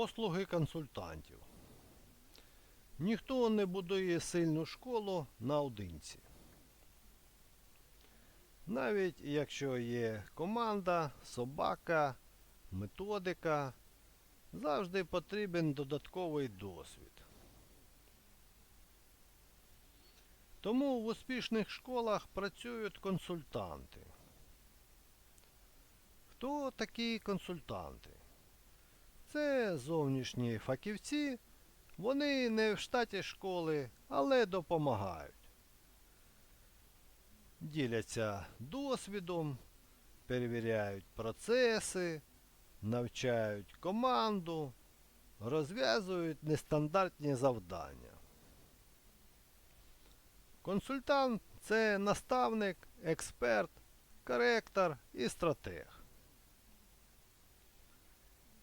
Послуги консультантів. Ніхто не будує сильну школу наодинці. Навіть якщо є команда, собака, методика, завжди потрібен додатковий досвід. Тому в успішних школах працюють консультанти. Хто такі консультанти? Це зовнішні фахівці, вони не в штаті школи, але допомагають. Діляться досвідом, перевіряють процеси, навчають команду, розв'язують нестандартні завдання. Консультант це наставник, експерт, коректор і стратег.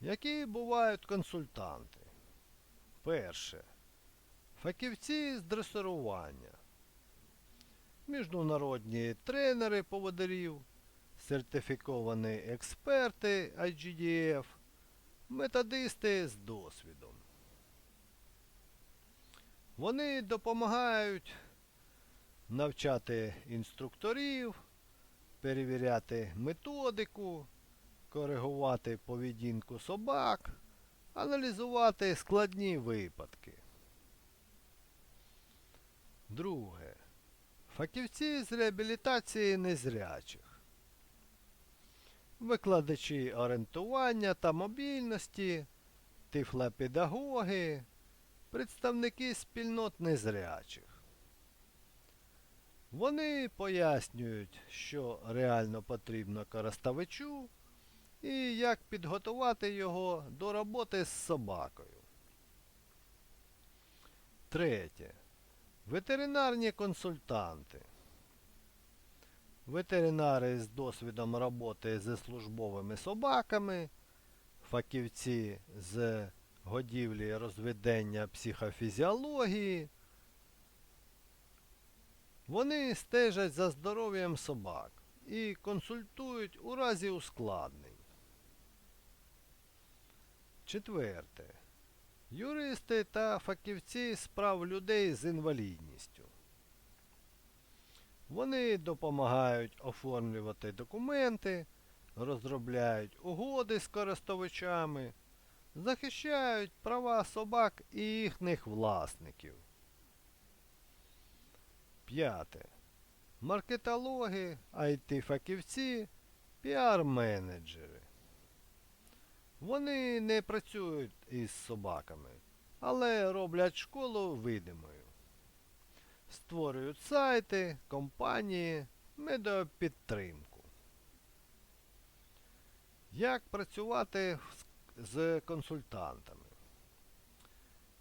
Які бувають консультанти? Перше. Фахівці з дресирування. Міжнародні тренери поводирів, сертифіковані експерти IGDF, методисти з досвідом. Вони допомагають навчати інструкторів, перевіряти методику, коригувати поведінку собак, аналізувати складні випадки. Друге. Фахівці з реабілітації незрячих. Викладачі орієнтування та мобільності, тифлопедагоги, представники спільнот незрячих. Вони пояснюють, що реально потрібно користувачу і як підготувати його до роботи з собакою. Третє. Ветеринарні консультанти. Ветеринари з досвідом роботи зі службовими собаками, фахівці з годівлі розведення психофізіології. Вони стежать за здоров'ям собак і консультують у разі ускладнень. Четверте. Юристи та фахівці з прав людей з інвалідністю. Вони допомагають оформлювати документи, розробляють угоди з користувачами, захищають права собак і їхніх власників. П'яте. Маркетологи, IT-фахівці, піар-менеджери. Вони не працюють із собаками, але роблять школу видимою. Створюють сайти, компанії, медіапідтримку. Як працювати з консультантами?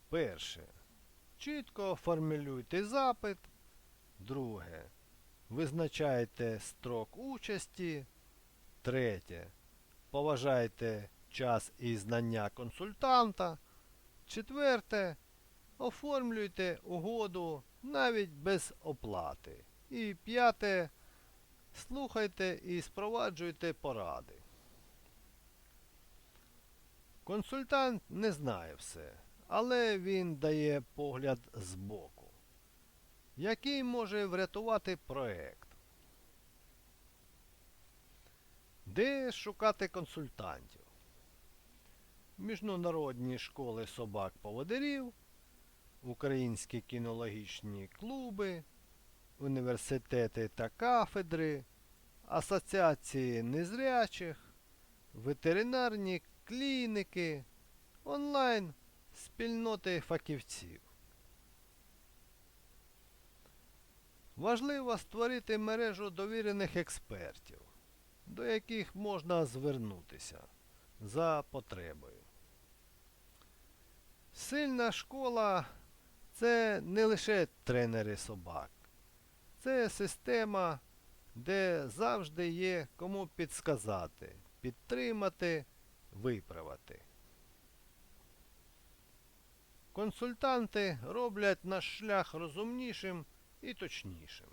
Перше. Чітко формулюйте запит. Друге. Визначайте строк участі. Третє. Поважайте час і знання консультанта. Четверте. Оформлюйте угоду навіть без оплати. І п'яте. Слухайте і спроваджуйте поради. Консультант не знає все, але він дає погляд збоку, який може врятувати проект. Де шукати консультантів? Міжнародні школи собак-поводирів, українські кінологічні клуби, університети та кафедри, асоціації незрячих, ветеринарні клініки, онлайн спільноти фахівців. Важливо створити мережу довірених експертів, до яких можна звернутися за потребою. Сильна школа це не лише тренери собак, це система, де завжди є кому підсказати, підтримати, виправити. Консультанти роблять наш шлях розумнішим і точнішим.